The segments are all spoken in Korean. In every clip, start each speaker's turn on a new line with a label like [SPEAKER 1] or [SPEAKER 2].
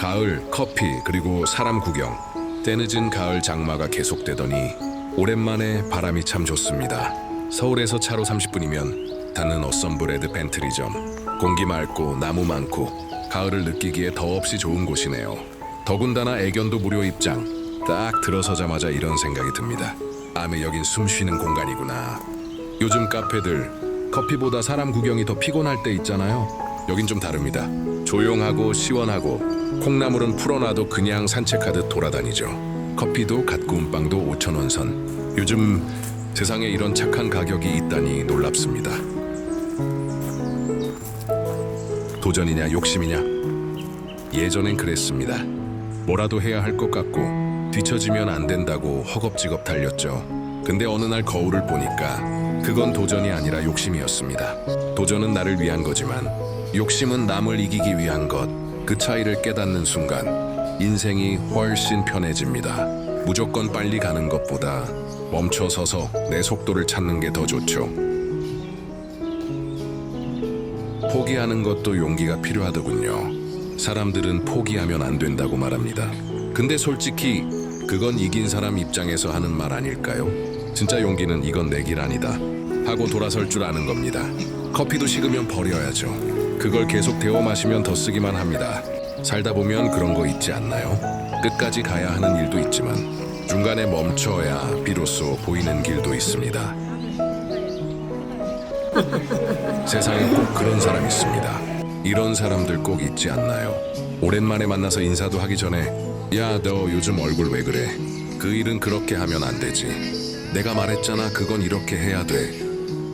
[SPEAKER 1] 가을, 커피, 그리고 사람 구경. 때늦은 가을 장마가 계속되더니 오랜만에 바람이 참 좋습니다. 서울에서 차로 30분이면 닿는 어썸브레드 벤트리점. 공기 맑고 나무 많고 가을을 느끼기에 더없이 좋은 곳이네요. 더군다나 애견도 무료 입장. 딱 들어서자마자 이런 생각이 듭니다. 아메 여긴 숨 쉬는 공간이구나. 요즘 카페들 커피보다 사람 구경이 더 피곤할 때 있잖아요. 여긴 좀 다릅니다. 조용하고 시원하고 콩나물은 풀어놔도 그냥 산책하듯 돌아다니죠. 커피도 갓 구운 빵도 5천 원 선. 요즘 세상에 이런 착한 가격이 있다니 놀랍습니다. 도전이냐 욕심이냐? 예전엔 그랬습니다. 뭐라도 해야 할 것 같고 뒤처지면 안 된다고 허겁지겁 달렸죠. 근데 어느 날 거울을 보니까 그건 도전이 아니라 욕심이었습니다. 도전은 나를 위한 거지만 욕심은 남을 이기기 위한 것. 그 차이를 깨닫는 순간 인생이 훨씬 편해집니다. 무조건 빨리 가는 것보다 멈춰 서서 내 속도를 찾는 게 더 좋죠. 포기하는 것도 용기가 필요하더군요. 사람들은 포기하면 안 된다고 말합니다. 근데 솔직히 그건 이긴 사람 입장에서 하는 말 아닐까요? 진짜 용기는 이건 내 길 아니다. 하고 돌아설 줄 아는 겁니다. 커피도 식으면 버려야죠. 그걸 계속 데워 마시면 더 쓰기만 합니다. 살다 보면 그런 거 있지 않나요? 끝까지 가야 하는 일도 있지만 중간에 멈춰야 비로소 보이는 길도 있습니다. 세상에 꼭 그런 사람 있습니다. 이런 사람들 꼭 있지 않나요? 오랜만에 만나서 인사도 하기 전에 야 너 요즘 얼굴 왜 그래? 그 일은 그렇게 하면 안 되지. 내가 말했잖아 그건 이렇게 해야 돼.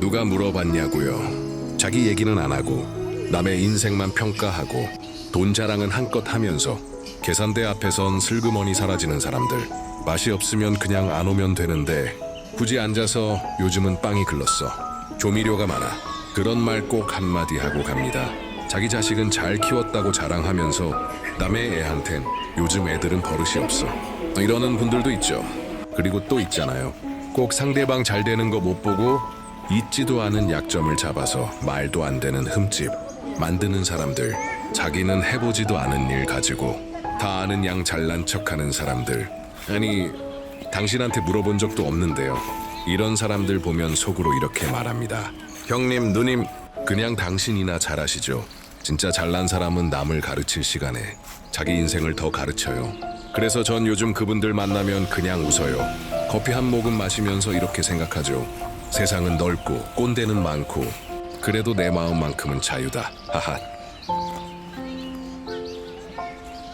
[SPEAKER 1] 누가 물어봤냐고요. 자기 얘기는 안 하고 남의 인생만 평가하고 돈 자랑은 한껏 하면서 계산대 앞에선 슬그머니 사라지는 사람들. 맛이 없으면 그냥 안 오면 되는데 굳이 앉아서 요즘은 빵이 글렀어. 조미료가 많아. 그런 말 꼭 한마디 하고 갑니다. 자기 자식은 잘 키웠다고 자랑하면서 남의 애한텐 요즘 애들은 버릇이 없어. 이러는 분들도 있죠. 그리고 또 있잖아요. 꼭 상대방 잘 되는 거 못 보고 있지도 않은 약점을 잡아서 말도 안 되는 흠집 만드는 사람들. 자기는 해보지도 않은 일 가지고 다 아는 양 잘난 척하는 사람들. 아니 당신한테 물어본 적도 없는데요. 이런 사람들 보면 속으로 이렇게 말합니다. 형님, 누님, 그냥 당신이나 잘하시죠. 진짜 잘난 사람은 남을 가르칠 시간에 자기 인생을 더 가르쳐요. 그래서 전 요즘 그분들 만나면 그냥 웃어요. 커피 한 모금 마시면서 이렇게 생각하죠. 세상은 넓고 꼰대는 많고 그래도 내 마음만큼은 자유다. 하하.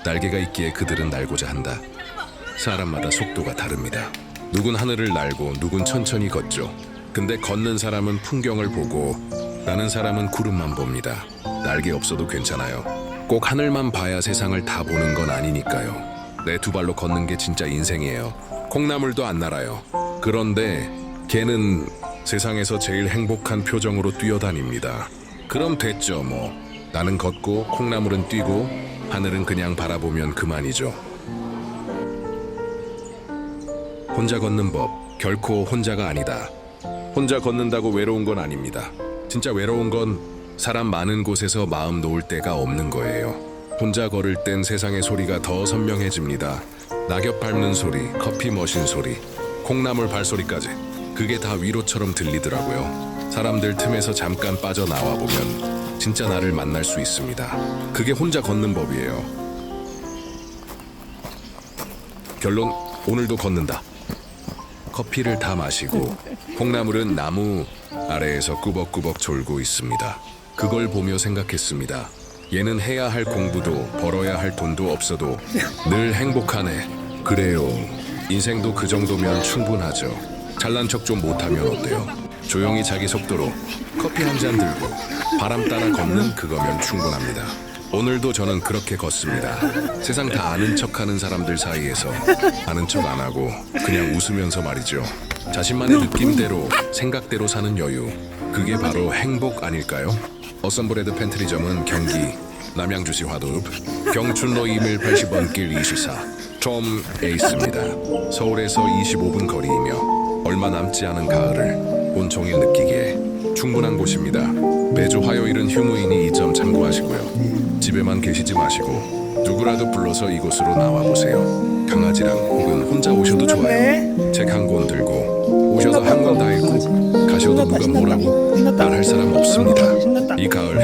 [SPEAKER 1] 날개가 있기에 그들은 날고자 한다. 사람마다 속도가 다릅니다. 누군 하늘을 날고 누군 천천히 걷죠. 근데 걷는 사람은 풍경을 보고 나는 사람은 구름만 봅니다. 날개 없어도 괜찮아요. 꼭 하늘만 봐야 세상을 다 보는 건 아니니까요. 내 두 발로 걷는 게 진짜 인생이에요. 콩나물도 안 날아요. 그런데 걔는 세상에서 제일 행복한 표정으로 뛰어다닙니다. 그럼 됐죠, 뭐. 나는 걷고 콩나물은 뛰고 하늘은 그냥 바라보면 그만이죠. 혼자 걷는 법 결코 혼자가 아니다. 혼자 걷는다고 외로운 건 아닙니다. 진짜 외로운 건 사람 많은 곳에서 마음 놓을 데가 없는 거예요. 혼자 걸을 땐 세상의 소리가 더 선명해집니다. 낙엽 밟는 소리, 커피 머신 소리, 콩나물 발소리까지 그게 다 위로처럼 들리더라고요. 사람들 틈에서 잠깐 빠져나와 보면 진짜 나를 만날 수 있습니다. 그게 혼자 걷는 법이에요. 결론 오늘도 걷는다. 커피를 다 마시고 콩나물은 나무 아래에서 꾸벅꾸벅 졸고 있습니다. 그걸 보며 생각했습니다. 얘는 해야 할 공부도 벌어야 할 돈도 없어도 늘 행복하네. 그래요. 인생도 그 정도면 충분하죠. 잘난 척 좀 못하면 어때요? 조용히 자기 속도로 커피 한 잔 들고 바람 따라 걷는 그거면 충분합니다. 오늘도 저는 그렇게 걷습니다. 세상 다 아는 척하는 사람들 사이에서 아는 척 안 하고 그냥 웃으면서 말이죠. 자신만의 느낌대로 생각대로 사는 여유. 그게 바로 행복 아닐까요? 어썸브레드 팬트리점은 경기 남양주시 화도읍 경춘로 2180원 길 24. 톰 에이스입니다. 서울에서 25분 거리이며 얼마 남지 않은 가을을 온종일 느끼기에 충분한 곳입니다. 매주 화요일은 휴무이니 이 점 참고하시고요. 집에만 계시지 마시고 누구라도 불러서 이곳으로 나와 보세요. 강아지랑 혹은 혼자 오셔도 좋아요. 책 한 권 들고 오셔서 한 권 다 읽고 가셔도 누가. 뭐라고. 말할 사람
[SPEAKER 2] 없습니다.
[SPEAKER 1] 이 가을